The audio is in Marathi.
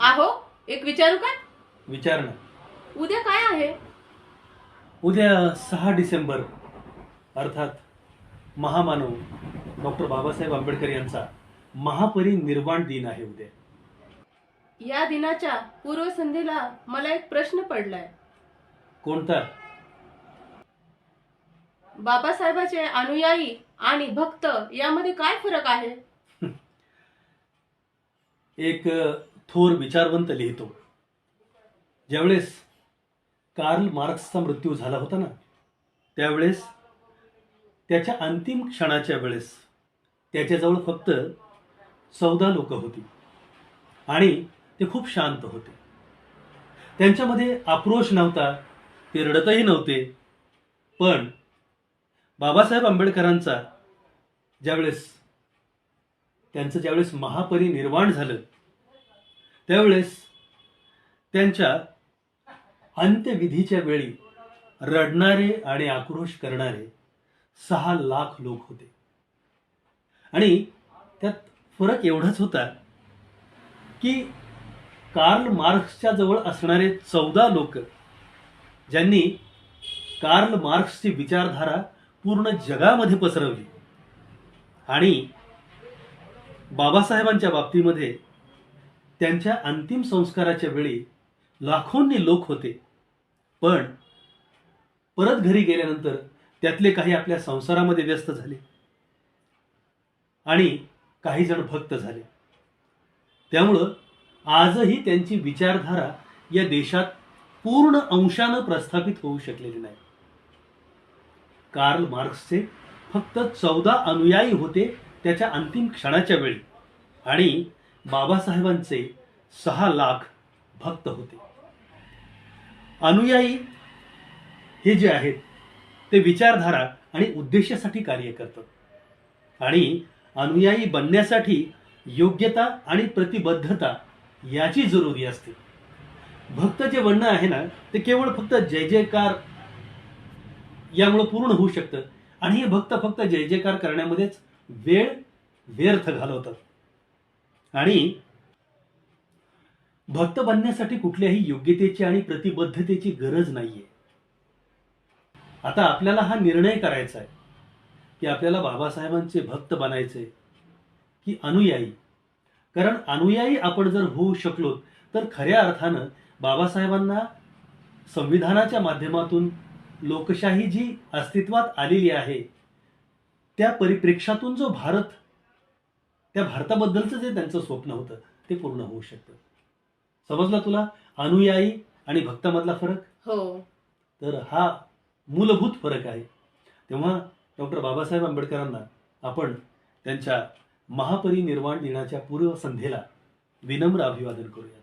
आहो एक विचारू का? विचार ना. उद्या काय आहे? उद्या सहा डिसेंबर अर्थात महामानव डॉक्टर बाबासाहेब आंबेडकर यांचा महापरिनिर्वाण दिन आहे उद्या. या दिनाच्या पूर्वसंध्येला मला एक प्रश्न पडलाय. कोणता? बाबासाहेबाचे अनुयायी आणि भक्त यामध्ये काय फरक आहे? एक अ, थोर विचारवंत लिहितो. ज्यावेळेस कार्ल मार्क्सचा मृत्यू झाला होता ना त्यावेळेस त्याच्या अंतिम क्षणाच्या वेळेस त्याच्याजवळ फक्त चौदा लोक होती आणि ते खूप शांत होते. त्यांच्यामध्ये आक्रोश नव्हता ते रडतही नव्हते पण बाबासाहेब आंबेडकरांचा ज्यावेळेस त्यांचं ज्यावेळेस महापरिनिर्वाण झालं त्यावेळेस त्यांच्या अंत्यविधीच्या वेळी रडणारे आणि आक्रोश करणारे सहा लाख लोक होते. आणि त्यात फरक एवढाच होता की कार्ल मार्क्सच्या जवळ असणारे चौदा लोक ज्यांनी कार्ल मार्क्सची विचारधारा पूर्ण जगामध्ये पसरवली आणि बाबासाहेबांच्या बाबतीमध्ये त्यांच्या अंतिम संस्काराच्या वेळी लाखोंनी लोक होते. पण परत घरी गेल्यानंतर त्यातले काही आपल्या संसारामध्ये व्यस्त झाले. आणि काही जण भक्त झाले. त्यामुळं आजही त्यांची विचारधारा या देशात पूर्ण अंशानं प्रस्थापित होऊ शकलेली नाही. कार्ल मार्क्सचे फक्त चौदा अनुयायी होते त्याच्या अंतिम क्षणाच्या वेळी. आणि बाबासाहेबांचे सहा लाख भक्त होते. अनुयायी हे जे आहेत ते विचारधारा आणि उद्देशासाठी कार्य करतात. आणि अनुयायी बनण्यासाठी योग्यता आणि प्रतिबद्धता याची जरुरी असते. भक्त जे बनणं आहे ना ते केवळ फक्त जय जयकार यामुळे पूर्ण होऊ शकतं. आणि हे भक्त फक्त जय जयकार करण्यामध्येच वेळ व्यर्थ घालवतात. आणि भक्त बनण्यासाठी कुठल्याही योग्यतेची आणि प्रतिबद्धतेची गरज नाहीये. आता आपल्याला हा निर्णय करायचा आहे. की आपल्याला बाबासाहेबांचे भक्त बनायचे की अनुयायी. कारण अनुयायी आपण जर होऊ शकलो तर खऱ्या अर्थानं बाबासाहेबांना संविधानाच्या माध्यमातून लोकशाही जी अस्तित्वात आलेली आहे त्या परिप्रेक्षातून जो भारत त्या भारताबद्दलचं जे त्यांचं स्वप्न होतं ते पूर्ण होऊ शकतं. समजला तुला? अनुयायी आणि भक्तामधला फरक? हो. तर हा मूलभूत फरक आहे. तेव्हा डॉक्टर बाबासाहेब आंबेडकरांना आपण त्यांच्या महापरिनिर्वाण दिनाच्या पूर्वसंध्येला विनम्र अभिवादन करूयात.